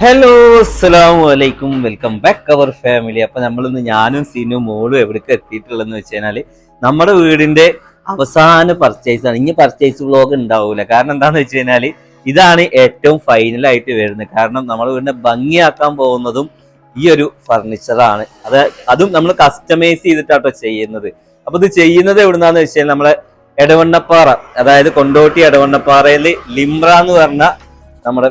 Hello അസ്സലാമു അലൈക്കും welcome back അവർ family അപ്പൊ നമ്മളിന്ന് ഞാനും സീനും മോളും എവിടേക്ക് എത്തിയിട്ടുള്ളതെന്ന് വെച്ച് കഴിഞ്ഞാൽ നമ്മുടെ വീടിന്റെ അവസാന പർച്ചേസ് ആണ്. ഇനി പർച്ചേസ് വ്ലോഗ് ഉണ്ടാവൂല. കാരണം എന്താണെന്ന് വെച്ച് കഴിഞ്ഞാൽ ഇതാണ് ഏറ്റവും ഫൈനൽ ആയിട്ട് വരുന്നത്. കാരണം നമ്മുടെ വീടിനെ ഭംഗിയാക്കാൻ പോകുന്നതും ഈ ഒരു ഫർണിച്ചറാണ് അത് അതും നമ്മൾ കസ്റ്റമൈസ് ചെയ്തിട്ടാട്ടോ ചെയ്യുന്നത്. അപ്പൊ ഇത് ചെയ്യുന്നത് എവിടുന്നാന്ന് വെച്ച് കഴിഞ്ഞാൽ നമ്മളെ എടവണ്ണപ്പാറ അതായത് കൊണ്ടോട്ടി എടവണ്ണപ്പാറയിൽ ലിംറ എന്ന് പറഞ്ഞ നമ്മുടെ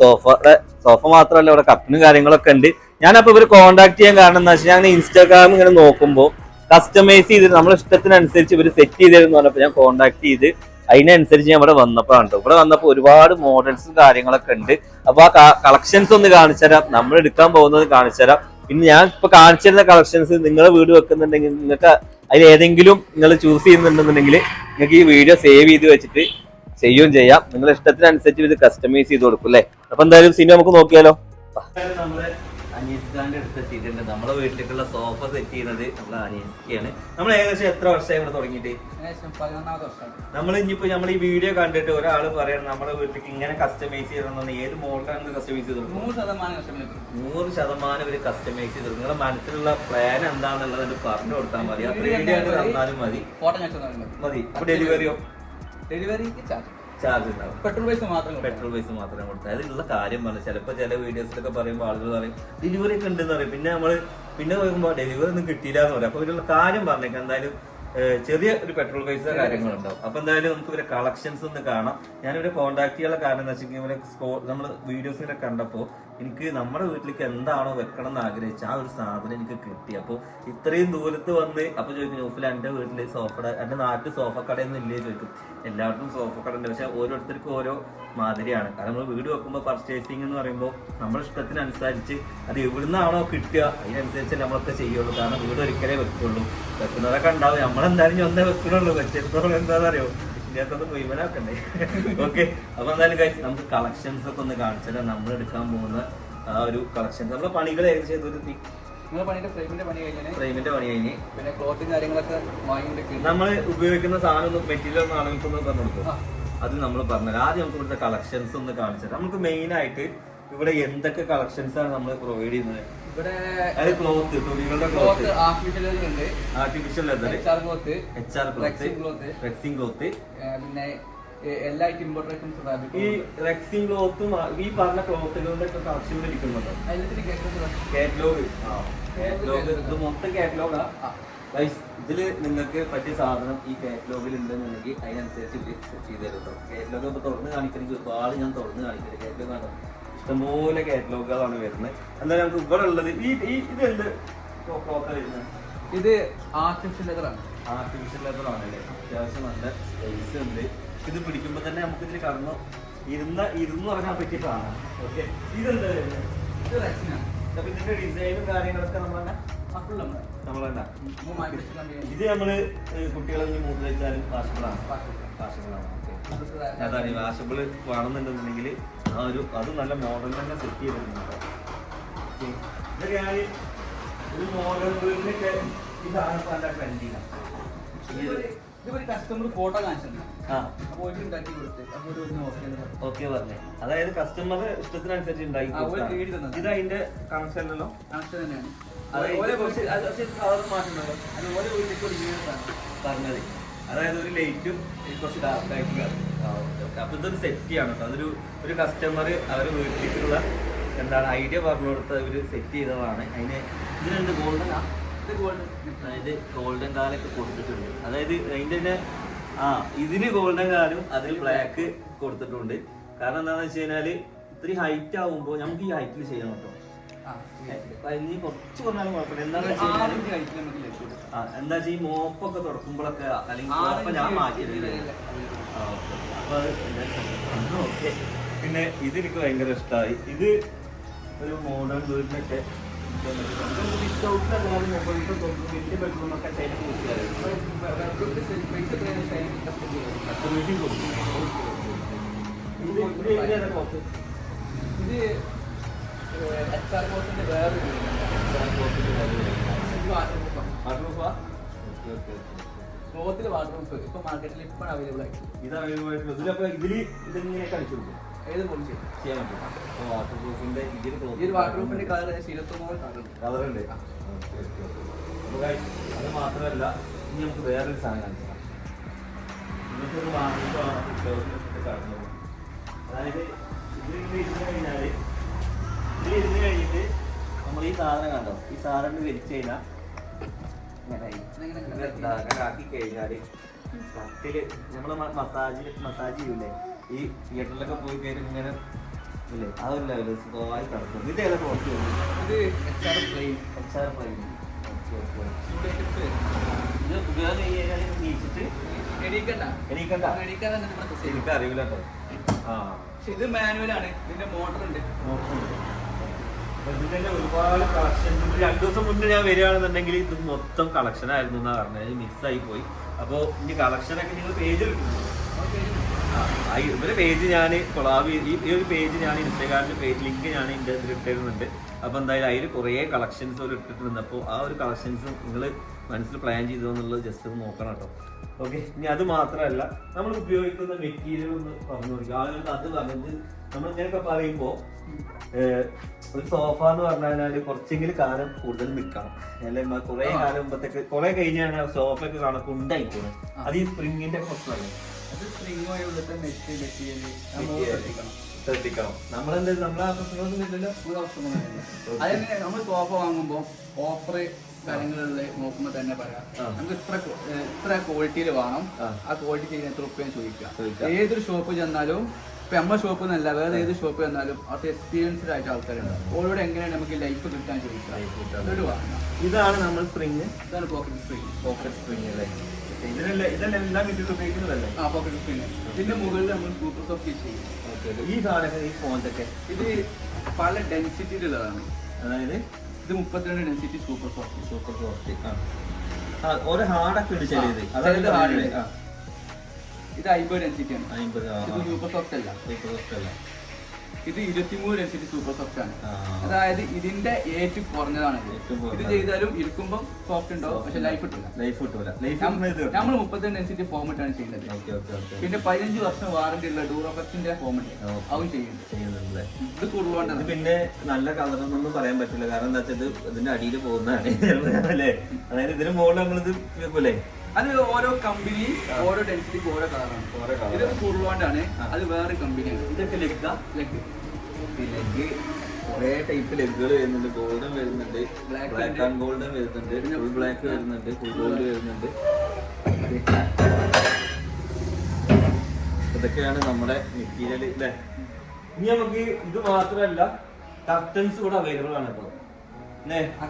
സോഫയുടെ സോഫ മാത്രമല്ല ഇവിടെ കപ്പിനും കാര്യങ്ങളൊക്കെ ഉണ്ട്. ഞാനപ്പോ ഇവർ കോണ്ടാക്ട് ചെയ്യാൻ കാരണം എന്താ വെച്ചാൽ ഞാൻ ഇൻസ്റ്റാഗ്രാം ഇങ്ങനെ നോക്കുമ്പോൾ കസ്റ്റമൈസ് ചെയ്ത് നമ്മുടെ ഇഷ്ടത്തിനനുസരിച്ച് ഇവർ സെറ്റ് ചെയ്തിരുന്നു പറഞ്ഞപ്പോൾ ഞാൻ കോണ്ടാക്ട് ചെയ്ത് അതിനനുസരിച്ച് ഞാൻ ഇവിടെ വന്നപ്പോൾ കണ്ടു. ഇവിടെ വന്നപ്പോൾ ഒരുപാട് മോഡൽസും കാര്യങ്ങളൊക്കെ ഉണ്ട്. അപ്പോൾ ആ കളക്ഷൻസ് ഒന്ന് കാണിച്ചുതരാം നമ്മൾ എടുക്കാൻ പോകുന്നത് കാണിച്ചുതരാം പിന്നെ ഞാൻ ഇപ്പൊ കാണിച്ചിരുന്ന കളക്ഷൻസ് നിങ്ങൾ വീട് വെക്കുന്നുണ്ടെങ്കിൽ നിങ്ങൾക്ക് അതിൽ ഏതെങ്കിലും നിങ്ങൾ ചൂസ് ചെയ്യുന്നുണ്ടെന്നുണ്ടെങ്കിൽ നിങ്ങൾക്ക് ഈ വീഡിയോ സേവ് ചെയ്ത് വെച്ചിട്ട് ചെയ്യുകയും ചെയ്യാം. നിങ്ങളുടെ ഇഷ്ടത്തിനനുസരിച്ച് ഇത് കസ്റ്റമൈസ് ചെയ്ത് കൊടുക്കും അല്ലേ അപ്പൊ എന്തായാലും സിനിമ നമുക്ക് നോക്കിയാലോ. അനീസ്ഖാന്റെ അടുത്ത് എത്തിയിട്ടുണ്ട്. നമ്മുടെ വീട്ടിലേക്കുള്ള സോഫ സെറ്റ് ചെയ്യുന്നത് നമ്മളെ അനീസ്ക്കാണ് നമ്മൾ ഏകദേശം എത്ര വർഷമായി ഇവിടെ തുടങ്ങിയിട്ട്? നമ്മൾ ഇനിയിപ്പോ നമ്മൾ ഈ വീഡിയോ കണ്ടിട്ട് ഒരാൾ പറയണം നമ്മുടെ വീട്ടിലേക്ക് ഇങ്ങനെ കസ്റ്റമൈസ് ചെയ്യണം ഏത് മോഡലാണ് കസ്റ്റമൈസ് ചെയ്ത് നൂറ് ശതമാനം നൂറ് ശതമാനം ഇവർ കസ്റ്റമൈസ് ചെയ്ത് നിങ്ങളുടെ മനസ്സിലുള്ള പ്ലാൻ എന്താണെന്നുള്ളത് പറഞ്ഞു കൊടുത്താൽ മതി. ആ ഡി തന്നാലും മതി. മതി. അപ്പൊ ഡെലിവറിയോ ഡെലിവറിക്ക് ചാർജ്. ചാർജ് ഉണ്ടാവും. പെട്രോൾ പൈസ മാത്രം പെട്രോൾ പൈസ മാത്രം കൊടുത്താൽ അതിലുള്ള കാര്യം പറഞ്ഞു ചിലപ്പോൾ ചില വീഡിയോസിലൊക്കെ പറയുമ്പോൾ ആളുകൾ പറയും ഡെലിവറി ഒക്കെ ഉണ്ടെന്ന് പറയും. പിന്നെ നമ്മൾ പിന്നെ നോക്കുമ്പോൾ ഡെലിവറി ഒന്നും കിട്ടിയില്ല എന്ന് പറയും. അപ്പോൾ ഇതിലുള്ള കാര്യം പറഞ്ഞേക്കാം എന്തായാലും ചെറിയ ഒരു പെട്രോൾ പൈസ കാര്യങ്ങളുണ്ടാവും. അപ്പൊ എന്തായാലും നമുക്ക് ഇവരെ കളക്ഷൻസ് ഒന്ന് കാണാം. ഞാനിവരെ കോൺടാക്ട് ചെയ്യാനുള്ള കാരണം എന്താ വെച്ചാൽ ഇവരെ നമ്മൾ വീഡിയോസിനെ കണ്ടപ്പോൾ എനിക്ക് നമ്മുടെ വീട്ടിലേക്ക് എന്താണോ വെക്കണം എന്ന് ആഗ്രഹിച്ച ആ ഒരു സാധനം എനിക്ക് കിട്ടി. അപ്പോൾ ഇത്രയും ദൂരത്ത് വന്ന് അപ്പൊ ചോദിക്കും ഓഫിൽ എന്റെ വീട്ടിൽ സോഫ എന്റെ നാട്ടിൽ സോഫ കടയൊന്നും ഇല്ലേ? ചോദിക്കും. എല്ലാവർക്കും സോഫ കട ഉണ്ട് പക്ഷെ ഓരോരുത്തർക്കും ഓരോ മാതിരിയാണ്. കാരണം നമ്മൾ വീട് വെക്കുമ്പോൾ പർച്ചേസിംഗ് എന്ന് പറയുമ്പോൾ നമ്മുടെ ഇഷ്ടത്തിനനുസരിച്ച് അത് എവിടുന്നാണോ കിട്ടുക അതിനനുസരിച്ച് നമ്മളൊക്കെ ചെയ്യുള്ളൂ. കാരണം വീട് ഒരിക്കലേ വെക്കുള്ളൂ. വെക്കുന്നവരൊക്കെ ഉണ്ടാവും. നമ്മളെന്തായാലും ഒന്നേ വെക്കുന്നുള്ളൂ വെച്ചിടത്തോളം എന്താണെന്നറിയോ ഇതിനകത്തൊന്ന് മുഴുവനാക്കണ്ടേ ഓക്കെ അപ്പൊ എന്തായാലും guys, നമുക്ക് കളക്ഷൻസ് ഒക്കെ ഒന്ന് കാണിച്ചാൽ നമ്മൾ എടുക്കാൻ പോകുന്ന ആ ഒരു കളക്ഷൻ നമ്മുടെ പണികൾ ഏകദേശം പണിയുടെ ഫ്രെയിമിന്റെ പണി കഴിഞ്ഞാൽ ഫ്രെയിമിന്റെ പണി കഴിഞ്ഞ്. പിന്നെ ക്ലോത്തും കാര്യങ്ങളൊക്കെ വാങ്ങിയിട്ട് നമ്മൾ ഉപയോഗിക്കുന്ന സാധനം മെറ്റീരിയൽ ഒന്ന് ആളുകൾക്കൊന്ന് പറഞ്ഞു കൊടുക്കും. അത് നമ്മൾ പറഞ്ഞത് ആദ്യം നമുക്ക് ഇവിടുത്തെ കളക്ഷൻസ് ഒന്ന് കാണിച്ചത് നമുക്ക് മെയിൻ ആയിട്ട് ഇവിടെ എന്തൊക്കെ കളക്ഷൻസ് ആണ് നമ്മൾ പ്രൊവൈഡ് ചെയ്യുന്നത്? ഇവിടെ ക്ലോത്ത് തുണികളുടെ ക്ലോത്ത് ആർട്ടിഫിഷ്യൽ ഉണ്ട്. Artificial leather H R cloth H R cloth cloth rexine cloth പിന്നെ എ- എല്ലാ ഐറ്റംസ് ഈ റെക്സിംഗ് ക്ലോത്തും ഈ പറഞ്ഞ ക്ലോത്തുകളുടെ ഒക്കെ കളക്ഷൻ ഇരിക്കുന്നുണ്ടോ എല്ലാത്തിനും കേട്ടോ കാറ്റലോഗ് കാറ്റലോഗ് ഇത് മൊത്തം കാറ്റലോഗാ. ഇതിൽ നിങ്ങൾക്ക് പറ്റിയ സാധനം ഈ കാറ്റലോഗിൽ ഉണ്ടെന്നുണ്ടെങ്കിൽ അതിനനുസരിച്ച് ചെയ്ത് തരും കേട്ടോ കാറ്റലോഗ് ഇപ്പൊ തുറന്ന് കാണിക്കണമെങ്കിൽ ഒരുപാട് ഞാൻ തുറന്ന് കാണിക്കുന്നത് കാറ്റലോഗ് ആണ്. ഇഷ്ടംപോലെ കാറ്റലോഗുകളാണ് വരുന്നത്. എന്തായാലും നമുക്ക് ഇവിടെ ഉള്ളത് ഈ ഈ ഇത് എന്ത് ക്ലോത്ത് വരുന്നത് ഇത് ആർട്ടിഫിഷ്യൽ ലെതറാണ് ആർട്ടിഫിഷ്യൽ ലെതർ അല്ലേ? അത്യാവശ്യം നല്ല സ്പേസ് ഉണ്ട്. ഇത് പിടിക്കുമ്പോൾ തന്നെ നമുക്ക് ഇതിൽ കടന്നു ഇരുന്ന ഇരുന്ന് പറഞ്ഞാൽ പറ്റിയിട്ടാണ് ഓക്കെ ഇതെന്താ വരുന്നത് ഇത് റെക്സിനാണ് അപ്പൊ ഇതിന്റെ ഡിസൈനും കാര്യങ്ങളൊക്കെ നമ്മൾ തന്നെ നമ്മൾ ഇത് നമ്മൾ കുട്ടികളെ വെച്ചാലും വാഷബിളാണ് വാഷബിളാണ് അതാണ് വാഷബിൾ വേണമെന്നുണ്ടെന്നുണ്ടെങ്കിൽ ആ ഒരു അത് നല്ല മോഡൽ തന്നെ സെറ്റ് ചെയ്തിട്ടുണ്ട് ഓക്കേ. ഇതൊക്കെയാണ് ഒരു മോഡൽ വീടിനൊക്കെ ഇതാണ് നല്ല ട്രെൻഡിങ് കസ്റ്റമർ ഫോട്ടോ ഓക്കെ പറഞ്ഞു. അതായത് കസ്റ്റമർ ഇഷ്ടത്തിനനുസരിച്ച് തന്നത്. ഇത് അതിന്റെ കണക്ഷൻ അല്ലല്ലോ കണക്ഷൻ തന്നെയാണ് പറഞ്ഞത്. അതായത് ഒരു ലൈറ്റും കുറച്ച് ഡാർക്ക് ആയിട്ട് അപ്പൊ ഇതൊരു സെറ്റ് കേട്ടോ അതൊരു ഒരു കസ്റ്റമർ അവർ വീട്ടിലേക്കുള്ള എന്താണ് ഐഡിയ പറഞ്ഞു കൊടുത്ത് അവർ സെറ്റ് ചെയ്തതാണ്. അതിന് ഇതിനുണ്ട് ഗോൾഡൻ ആ? ഇത് ഗോൾഡൻ അതായത് ഗോൾഡൻ കാലൊക്കെ കൊടുത്തിട്ടുണ്ട്. അതായത് അതിന്റെ തന്നെ ആ ഇതിന് ഗോൾഡൻ കാലും അതിന് ബ്ലാക്ക് കൊടുത്തിട്ടുണ്ട്. കാരണം എന്താണെന്ന് വെച്ച് കഴിഞ്ഞാൽ ഇത്തിരി ഹൈറ്റ് ആവുമ്പോൾ നമുക്ക് ഈ ഹൈറ്റിൽ ചെയ്യണം കേട്ടോ കുറച്ച് പറഞ്ഞാലും കുഴപ്പമില്ല. എന്താണെന്ന് എന്താ വെച്ചാൽ ഈ മോപ്പൊക്കെ തുറക്കുമ്പോഴൊക്കെ അല്ലെങ്കിൽ ഞാൻ മാറ്റിയിട്ടില്ല. അപ്പൊ ഓക്കേ. പിന്നെ ഇത് എനിക്ക് ഭയങ്കര ഇഷ്ടമായി ഇത് ഒരു മോഡേൺ വീടിനൊക്കെ വലിയ ബെഡ്റൂമൊക്കെ ചെയ്ത് കസ്റ്റമൈസിങ് കൊടുക്കും ഇത് ഇത് ഏതാ cloth? ഇത് എച്ച് ആർ കോട്ടിന്റെ വേറെ വാട്ടർ പ്രൂഫാണ് Waterproof ആ? Okay, okay, okay. ക്ലോത്തിൽ waterproof ഇപ്പൊ മാർക്കറ്റിൽ ഇപ്പോഴും അവൈലബിൾ ആയിട്ട് ഇത് available ആയിട്ടുള്ളത്. ഇതിലപ്പോ ഇതിൽ ഇതിങ്ങനെ കളിച്ചു കൊടുക്കും? ഏത് മോഡൽ ചെയ്യും ചെയ്യാൻ പറ്റും. വാട്ടർ പ്രൂഫിന്റെ ഈ ഒരു വാട്ടർ പ്രൂഫിന്റെ കളർ ശീലത്തൊന്നും കളറുണ്ട് കളറുണ്ട് അത് മാത്രമല്ല ഇനി നമുക്ക് വേറൊരു സാധനം കാണിച്ചാൽ വേണം കുട്ടികൾക്ക് കാണുന്നത് അതായത് ഇത് കഴിഞ്ഞാൽ ഈ സാധനം കണ്ടോ? ഈ സാധനം വലിച്ചു കഴിഞ്ഞാൽ ഇങ്ങനെ ആക്കി കട്ടിൽ നമ്മൾ മസാജ് മസാജ് ചെയ്യൂലേ? ഈ തിയേറ്ററിലൊക്കെ പോയി കഴിഞ്ഞാൽ ഇങ്ങനെ ഇല്ലേ? ആ ഒരു ലെവൽ സുഖമായി കിടക്കും. ഇത് ഏതൊക്കെ ഓർത്തി ഇത് H R plain H R ഇത് ഉപയോഗം കഴിഞ്ഞാൽ നീച്ചിട്ട് എണീക്കണ്ട. എണീക്കണ്ട? എണീക്കാതെ തന്നെ ഇവിടെ പ്രസ് ചെയ്യും എനിക്ക് അറിയില്ല കേട്ടോ ആ. പക്ഷെ ഇത് മാനുവലാണ് ഇതിന്റെ മോട്ടർ ഉണ്ട്. നോക്കുന്നുണ്ട് ഇതിന്റെ ഒരുപാട് കളക്ഷൻ രണ്ടു ദിവസം മുന്നേ ഞാൻ വരികയാണെന്നുണ്ടെങ്കിൽ ഇത് മൊത്തം കളക്ഷൻ ആയിരുന്നു എന്നാ പറഞ്ഞത്. മിസ് ആയി പോയി. അപ്പോ ഇനി കളക്ഷനൊക്കെ നിങ്ങൾ പേജിൽ ആ, ആ ഇവരെ പേജ് ഞാൻ കൊളാബ് ഈ ഒരു പേജ് ഞാൻ ഇൻസ്റ്റാഗ്രാമിന്റെ പേജ് ലിങ്ക് ഞാൻ ഇതിന്റെ ഇതിൽ ഇട്ടിരുന്നുണ്ട് അപ്പോൾ എന്തായാലും അതിൽ കുറേ കളക്ഷൻസ് ഒരു ഇട്ടിട്ടുണ്ട്. അപ്പോൾ ആ ഒരു കളക്ഷൻസ് നിങ്ങൾ മനസ്സിൽ പ്ലാൻ ചെയ്തു എന്നുള്ളത് ജസ്റ്റ് ഒന്ന് നോക്കണം കേട്ടോ. ഓക്കെ ഇനി അത് മാത്രമല്ല നമ്മൾ ഉപയോഗിക്കുന്ന മെറ്റീരിയൽ ഒന്ന് പറഞ്ഞു കൊടുക്കുക ആളുകൾക്ക് അത് നമ്മൾ ഇങ്ങനെയൊക്കെ പറയുമ്പോൾ ഒരു സോഫ എന്ന് പറഞ്ഞാൽ കഴിഞ്ഞാൽ കുറച്ചെങ്കിലും കാലം കൂടുതൽ നിൽക്കണം. അല്ലെങ്കിൽ കുറെ കാലം മുമ്പത്തേക്ക് കുറെ കഴിഞ്ഞാണ് സോഫ ഒക്കെ കാണാൻ കുണ്ടായി പോകുന്നത് അത് ഈ സ്പ്രിങ്ങിന്റെ പ്രശ്നമല്ലേ. ശ്രദ്ധിക്കണം. നമ്മളെന്താ നമ്മളെ പ്രശ്നമൊന്നും ഇല്ലല്ലോ. അതന്നെ നമ്മൾ സോഫ വാങ്ങുമ്പോൾ ഓഫർ കാര്യങ്ങളുള്ള നോക്കുമ്പോൾ തന്നെ പറയാം. നമുക്ക് ഇത്ര ഇത്ര ക്വാളിറ്റിയിൽ വേണം. ആ. ക്വാളിറ്റി ചെയ്യുന്ന എത്ര ചോദിക്കാം ചോദിക്കാം. ഏതൊരു ഷോപ്പ് ചെന്നാലും ഇപ്പൊ നമ്മുടെ ഷോപ്പ് എന്നല്ല വേറെ ഏത് ഷോപ്പ് വന്നാലും അത് എക്സ്പീരിയൻസ്ഡ് ആയിട്ട് ആൾക്കാരുണ്ട് ഓരോട് എങ്ങനെയാണ് നമുക്ക് ലൈഫ് കിട്ടാൻ ചോദിക്കുക. ഇതാണ് നമ്മൾ സ്പ്രിങ് ഇതാണ് പോക്കറ്റ് സ്പ്രിങ് പോക്കറ്റ് സ്പ്രിങ് അല്ലേ? ഇതിന്റെ മുകളിൽ നമ്മൾ സൂപ്പർ സോഫ്റ്റ് ചെയ്യും. ഈ സാധനമൊക്കെ ഈ സ്പോഞ്ചൊക്കെ ഇത് പല ഡെൻസിറ്റിയിലുള്ളതാണ് അതായത്? ഇത് മുപ്പത്തിരണ്ട് density super soft super soft ആ. ഒരു ഹാർഡൊക്കെ ഉണ്ട് അതായത് ആ, ഇത് അമ്പത് ഡെൻസിറ്റി ആണ്. അമ്പത് ആ, ഇത്. സൂപ്പർ സോഫ്റ്റ് അല്ല. സൂപ്പർ സോഫ്റ്റ് അല്ല. ഇത് ഇരുപത്തിമൂന്ന് ഡെൻസിറ്റി സൂപ്പർ സോഫ്റ്റ് ആണ് അതായത് ഇതിന്റെ ഏറ്റ് കുറഞ്ഞതാണ് ഇത്. ചെയ്താലും ഇരിക്കുമ്പോൾ സോഫ്റ്റ് ഉണ്ടാവും പക്ഷെ ലൈഫ് കിട്ടില്ല ലൈഫ് കിട്ടില്ല നമ്മൾ മുപ്പത്തിരണ്ട് ഡെൻസിറ്റി സി ചെയ്യുന്നത്. ഫോം ഇട്ടാണ് ചെയ്യുന്നത് പിന്നെ പതിനഞ്ച് വർഷം വാറന്റി ഉള്ള ഡൂറോഫക്സിന്റെ ഫോം ഉണ്ട്. അതും ചെയ്യുന്നുണ്ട് ഇത് കൂടുതലുകൊണ്ടാണ് ഇത് പിന്നെ നല്ല കളറൊന്നും പറയാൻ പറ്റില്ല. കാരണം എന്താ വെച്ചാൽ ഇത് ഇതിന്റെ അടിയിൽ പോകുന്നതാണ്. അല്ലേ? അതായത് ഇതിന് മുകളിൽ നമ്മളിത് വെക്കൂലേ? അത് ഓരോ കമ്പനി ഓരോ ഡെൻസിറ്റിക്ക് ഓരോ കളറാണ് ഓരോ കളർ ഇത് ആണ്. അത് വേറെ കമ്പനിയാണ് ഇതൊക്കെ ലെഗ് ലെഗ് ലെഗ് കുറെ ടൈപ്പ് ലെഗുകൾ വരുന്നുണ്ട്. ഗോൾഡൻ വരുന്നുണ്ട്. ബ്ലാക്ക് ആൻഡ് ഗോൾഡൻ വരുന്നുണ്ട്. ഫുൾ ബ്ലാക്ക് വരുന്നുണ്ട്. ഫുൾ ഗോൾഡ് വരുന്നുണ്ട്. ഇതൊക്കെയാണ് നമ്മുടെ മെറ്റീരിയൽ അല്ലേ ഇനി നമുക്ക് ഇത് മാത്രമല്ല കർട്ടൻസ് കൂടെ അവൈലബിൾ ആണ് ഇപ്പോൾ അല്ലേ ആ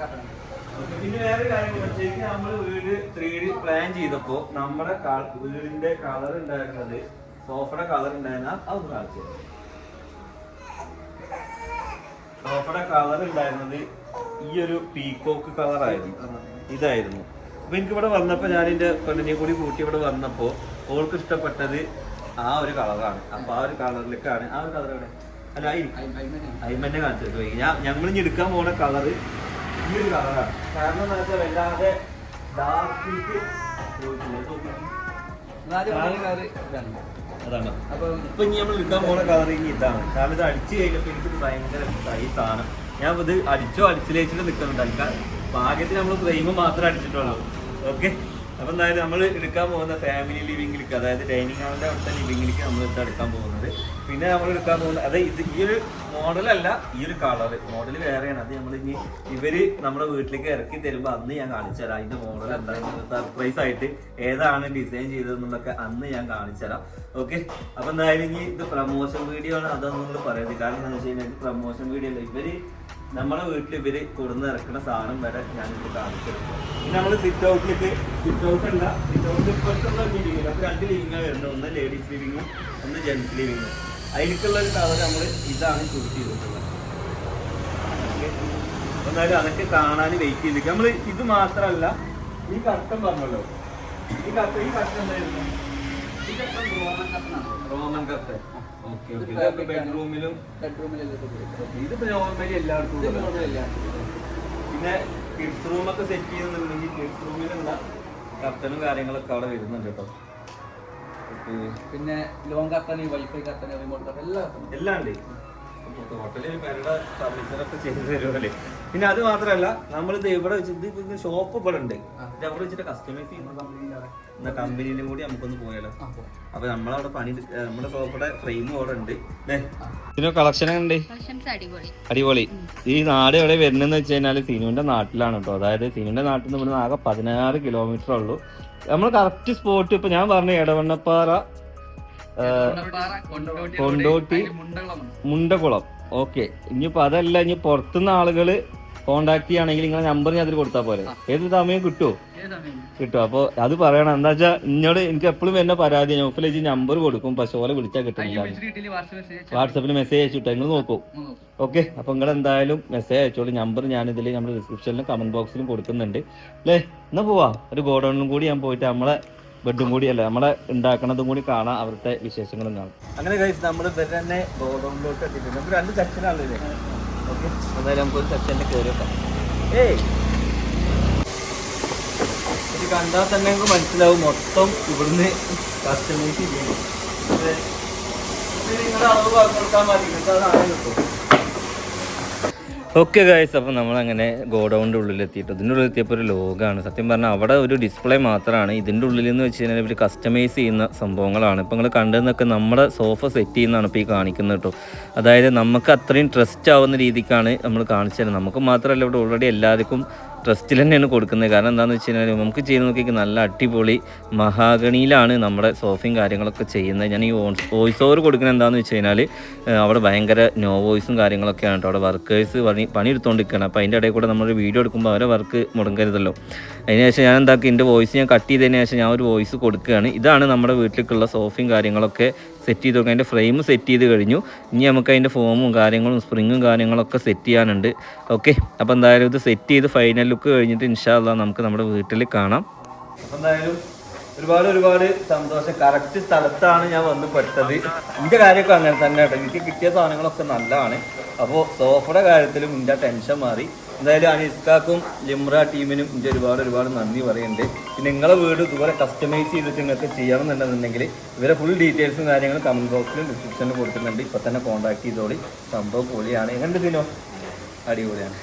പിന്നെ വേറെ കാര്യം വെച്ചേക്ക് നമ്മൾ വീട് ത്രീ ഡി പ്ലാൻ ചെയ്തപ്പോ നമ്മുടെ വീടിന്റെ കളർ ഉണ്ടായിരുന്നത് സോഫയുടെ കളർ ഉണ്ടായിരുന്ന അത് കാണിച്ചു സോഫയുടെ കളർ ഉണ്ടായിരുന്നത് ഈ ഒരു പീക്കോക്ക് കളറായിരുന്നു ഇതായിരുന്നു. അപ്പൊ എനിക്ക് ഇവിടെ വന്നപ്പോ ഞാൻ എന്റെ പെണ്ണിനെ കൂടി കൂട്ടി ഇവിടെ വന്നപ്പോ ഓൾക്ക് ഇഷ്ടപ്പെട്ടത് ആ ഒരു കളറാണ് അപ്പൊ ആ ഒരു കളറിലേക്കാണ് ആ ഒരു കളർ അല്ല അയിമന്നെ കാണിച്ചു ഞാൻ ഞങ്ങൾ ഇനി എടുക്കാൻ പോണ കളറ് ഈ ഒരു കളറാണ് കാരണം എന്താ വെച്ചാൽ വല്ലാതെ അതാണ്. അപ്പൊ ഇപ്പൊ ഇനി നമ്മൾ എടുക്കാൻ പോണ കളർ ഇനി ഇതാണ്. കാരണം ഇത് അടിച്ചു കഴിഞ്ഞപ്പോ എനിക്ക് ഭയങ്കര ഇഷ്ടമായി സാധനം. ഞാൻ ഇത് അടിച്ചോ അടിച്ചിലേച്ചിട്ട് നിൽക്കുന്നുണ്ട് അടിക്കാൻ ഭാഗ്യത്തിന് നമ്മൾ ഫ്രെയിം മാത്രം അടിച്ചിട്ടുള്ളൂ. ഓക്കെ അപ്പൊ എന്തായാലും നമ്മൾ എടുക്കാൻ പോകുന്ന ഫാമിലി ലിവിംഗിലേക്ക് അതായത് ഡൈനിങ് ഹാളിന്റെ അവിടുത്തെ ലിവിംഗിലേക്ക് നമ്മൾ ഇത് എടുക്കാൻ പോകുന്നത്. പിന്നെ നമ്മൾ എടുക്കാൻ പോകുന്നത് അതെ ഇത് ഈ ഒരു മോഡലല്ല ഈ ഒരു കളർ മോഡൽ വേറെയാണ്. അത് നമ്മൾ ഇനി ഇവർ നമ്മുടെ വീട്ടിലേക്ക് ഇറക്കി തരുമ്പോൾ അന്ന് ഞാൻ കാണിച്ചു തരാം അതിന്റെ മോഡൽ എന്താണെന്ന് സർപ്രൈസ് ആയിട്ട് ഏതാണ് ഡിസൈൻ ചെയ്തതെന്നുള്ളതൊക്കെ അന്ന് ഞാൻ കാണിച്ചു തരാം ഓക്കെ അപ്പൊ എന്തായാലും ഇനി ഇത് പ്രമോഷൻ വീഡിയോ ആണ്. അതൊന്നും നിങ്ങൾ പറയുന്നത്. കാരണം എന്താണെന്ന് വെച്ച് കഴിഞ്ഞാൽ പ്രമോഷൻ വീഡിയോ അല്ല. ഇവർ നമ്മളെ വീട്ടിൽ ഇവർ കൊടുന്ന് ഇറക്കുന്ന സാധനം വരെ ഞാൻ ഇത് കാണിച്ചെടുക്കും പിന്നെ നമ്മൾ സിറ്റ് ഔട്ടിലേക്ക് സിറ്റ് ഔട്ട് അല്ല സിറ്റ് ഔട്ടിൽ ഇപ്പോഴത്തുള്ള ലിവിംഗ് അപ്പൊ രണ്ട് ലിവിംഗ് വരുന്നത് ഒന്ന് ലേഡീസ് ലിവിംഗും ഒന്ന് ജെന്റ്സ് ലിവിംഗും അതിലേക്കുള്ള ഒരു ടവർ നമ്മൾ ഇതാണ് ചൂസ് ചെയ്തിട്ടുള്ളത്. എന്നാലും അതൊക്കെ കാണാൻ വെയിറ്റ് ചെയ്തിരിക്കും നമ്മൾ ഇത് മാത്രമല്ല ഈ കഷ്ടം പറഞ്ഞല്ലോ. ഈ കട്ടൻ ഈ കഷ്ടം എന്തായിരുന്നു? റോമൻ കത്ത് ഓക്കെ ഓക്കെ. ബെഡ്റൂമിലും ഇതിപ്പോ നോർമലി എല്ലായിടത്തും പിന്നെ കിഡ്സ് റൂമൊക്കെ സെറ്റ് ചെയ്യുന്നുണ്ടെങ്കിൽ കിഡ്സ് റൂമിലുള്ള കർട്ടനും കാര്യങ്ങളൊക്കെ അവിടെ വരുന്നുണ്ട് കേട്ടോ. പിന്നെ ലോങ് കത്തന് വൈഫൈ കത്തന് റിമോട്ട് എല്ലാം. എല്ലാം ഉണ്ട്. ഹോട്ടലിൽ പേരുടെ ഫർണിച്ചറൊക്കെ ചെയ്ത് തരുമല്ലേ പിന്നെ അത് മാത്രമല്ല നമ്മളിത് ഇവിടെ വെച്ചിട്ട് ഷോപ്പ് ഇവിടെ ഉണ്ട്. ഇത് അവിടെ വെച്ചിട്ട് കസ്റ്റമൈസ് ചെയ്യുന്ന കമ്പനിയിലും കൂടി നമുക്കൊന്ന് പോയാലോ. അപ്പൊ നമ്മളവിടെ പണി നമ്മുടെ ഷോപ്പിടെ ഫ്രെയിം അവിടെ ഉണ്ട്. ഇതിന് കളക്ഷൻ ഉണ്ട്. കളക്ഷൻസ് അടിപൊളി. ഈ നാട് എവിടെ വരുന്നതെന്ന് വെച്ച് കഴിഞ്ഞാൽ സിനുവിന്റെ നാട്ടിലാണ് കേട്ടോ. അതായത് സിനുവിന്റെ നാട്ടിൽ നിന്ന് ഇവിടുന്ന് ആകെ പതിനാറ് കിലോമീറ്റർ ഉള്ളൂ. നമ്മൾ കറക്റ്റ് സ്പോട്ട് ഇപ്പൊ ഞാൻ പറഞ്ഞു ഇടവണ്ണപ്പാറ കൊണ്ടോട്ടി. മുണ്ടകുളം ഓക്കെ. ഇനിയിപ്പോ അതല്ല ഇനി പുറത്തുനിന്ന് ആളുകൾ കോണ്ടാക്ട് ചെയ്യുകയാണെങ്കിൽ നിങ്ങളെ നമ്പർ ഞാൻ അതിൽ കൊടുത്താൽ പോരെ. ഏത് സമയം കിട്ടുമോ? കിട്ടും. അപ്പോൾ അത് പറയണം. എന്താ വെച്ചാൽ ഇന്നോട് എനിക്ക് എപ്പോഴും എന്നെ പരാതി നോഫിലേക്ക് നമ്പർ കൊടുക്കും. പക്ഷെ ഓലെ വിളിച്ചാൽ കിട്ടും കിട്ടുന്നില്ല വാട്സപ്പിൽ മെസ്സേജ് അയച്ചിട്ട് നിങ്ങൾ നോക്കൂ. നോക്ക്. ഓക്കെ. അപ്പൊ നിങ്ങൾ എന്തായാലും മെസ്സേജ് അയച്ചോളൂ. നമ്പർ ഞാൻ ഇതിൽ നമ്മുടെ ഡിസ്ക്രിപ്ഷനിലും കമന്റ് ബോക്സിലും കൊടുക്കുന്നുണ്ട്. അല്ലേ എന്നാ പോവാ. ഒരു ഗോഡൌണിലും കൂടി ഞാൻ പോയിട്ട് നമ്മളെ ബെഡും കൂടി അല്ല നമ്മളെ ഉണ്ടാക്കണതും കൂടി കാണാം അവിടുത്തെ വിശേഷങ്ങളും കാണാം അങ്ങനെ കഴിച്ച് നമ്മൾ ഇവർ തന്നെ ഗോഡൌണിലോട്ട് എത്തിയിട്ടുണ്ട്. നമുക്ക് രണ്ട് സെക്ഷനാണല്ലേ ഓക്കെ. എന്തായാലും നമുക്ക് ഒരു സെക്ഷനിൽ കയറി വെക്കാം. ഏയ്. ഇത് കണ്ടാൽ തന്നെ നമുക്ക് മനസ്സിലാവും മൊത്തം ഇവിടുന്ന് കസ്റ്റമൈസ് ചെയ്യണം. നിങ്ങളുടെ അളവ് കൊടുക്കാൻ മതി. നിങ്ങൾക്ക് അത് സാധനം കിട്ടും. ഓക്കെ ഗായ്സ് അപ്പോൾ നമ്മളങ്ങനെ ഗോഡൗണിന്റെ ഉള്ളിലെത്തിയിട്ട് ഇതിന്റെ ഉള്ളിൽ എത്തിയപ്പോൾ ഒരു ലോഗാണ് സത്യം പറഞ്ഞാൽ അവിടെ ഒരു ഡിസ്പ്ലേ മാത്രമാണ് ഇതിന്റെ ഉള്ളിൽ എന്ന് വെച്ച് കഴിഞ്ഞാൽ ഇവർ കസ്റ്റമൈസ് ചെയ്യുന്ന സംഭവങ്ങളാണ്. ഇപ്പോൾ നിങ്ങൾ കണ്ടതെന്നൊക്കെ നമ്മുടെ സോഫ സെറ്റ് ചെയ്യുന്നതാണ് ഇപ്പോൾ ഈ കാണിക്കുന്നത് കേട്ടോ അതായത് നമുക്ക് അത്രയും ട്രസ്റ്റ് ആവുന്ന രീതിക്കാണ് നമ്മൾ കാണിച്ചു തരുന്നത് നമുക്ക് മാത്രമല്ല ഇവിടെ ഓൾറെഡി എല്ലാവർക്കും ട്രസ്റ്റിൽ തന്നെയാണ് കൊടുക്കുന്നത്. കാരണം എന്താണെന്ന് വെച്ച് കഴിഞ്ഞാൽ നമുക്ക് ചെയ്ത് നോക്കിയൊക്കെ നല്ല അടിപൊളി മഹാഗണിയിലാണ് നമ്മുടെ സോഫയും കാര്യങ്ങളൊക്കെ ചെയ്യുന്നത്. ഞാൻ ഈ വോയിസ് ഓവർ കൊടുക്കുന്നത് എന്താണെന്ന് വെച്ച് കഴിഞ്ഞാൽ അവിടെ ഭയങ്കര നോ വോയിസും കാര്യങ്ങളൊക്കെയാണ് കേട്ടോ. അവിടെ വർക്കേഴ്സ് പണി പണിയെടുത്തുകൊണ്ടിരിക്കുകയാണ് അപ്പോൾ അതിന്റെ ഇടയിൽ കൂടെ നമ്മളൊരു വീഡിയോ എടുക്കുമ്പോൾ അവരെ വർക്ക് മുടങ്ങരുതല്ലോ. അതിനുശേഷം ഞാൻ എന്താക്കി എന്റെ വോയിസ് ഞാൻ കട്ട് ചെയ്തതിന് ശേഷം ഞാൻ ഒരു വോയിസ് കൊടുക്കുകയാണ്. ഇതാണ് നമ്മുടെ വീട്ടിലേക്കുള്ള സോഫയും കാര്യങ്ങളൊക്കെ സെറ്റ് ചെയ്ത് നോക്കുക അതിന്റെ ഫ്രെയിം സെറ്റ് ചെയ്ത് കഴിഞ്ഞു. ഇനി നമുക്ക് അതിന്റെ ഫോമും കാര്യങ്ങളും സ്പ്രിങ്ങും കാര്യങ്ങളൊക്കെ സെറ്റ് ചെയ്യാനുണ്ട്. ഓക്കെ? അപ്പോൾ എന്തായാലും ഇത് സെറ്റ് ചെയ്ത് ഫൈനൽ ലുക്ക് കഴിഞ്ഞിട്ട് ഇൻഷാല്ല നമുക്ക് നമ്മുടെ വീട്ടിൽ കാണാം. അപ്പോൾ എന്തായാലും ഒരുപാട് ഒരുപാട് സന്തോഷം. കറക്റ്റ് സ്ഥലത്താണ് ഞാൻ വന്ന് പെട്ടത്. എന്റെ കാര്യമൊക്കെ അങ്ങനെ തന്നെ കേട്ടോ. എനിക്ക് കിട്ടിയ സാധനങ്ങളൊക്കെ നല്ലതാണ്. അപ്പോൾ സോഫയുടെ കാര്യത്തിലും എന്റെ ടെൻഷൻ മാറി. എന്തായാലും അനിസ്കാക്കും ലിമ്ര ടീമിനും എന്റെ ഒരുപാട് ഒരുപാട് നന്ദി പറയുന്നുണ്ട് പിന്നെ നിങ്ങളെ വീട് ഇതുപോലെ കസ്റ്റമൈസ് ചെയ്തിട്ട് നിങ്ങൾക്ക് ചെയ്യണമെന്നുണ്ടെന്നുണ്ടെങ്കിൽ ഇവരെ ഫുൾ ഡീറ്റെയിൽസും കാര്യങ്ങളും കമന്റ് ബോക്സിലും ഡിസ്ക്രിപ്ഷനിലും കൊടുക്കുന്നുണ്ട്. ഇപ്പം തന്നെ കോൺടാക്ട് ചെയ്തോളി. സംഭവം പൊളിയാണ്. എങ്ങനെ ദിനോ അടിപൊളിയാണ്.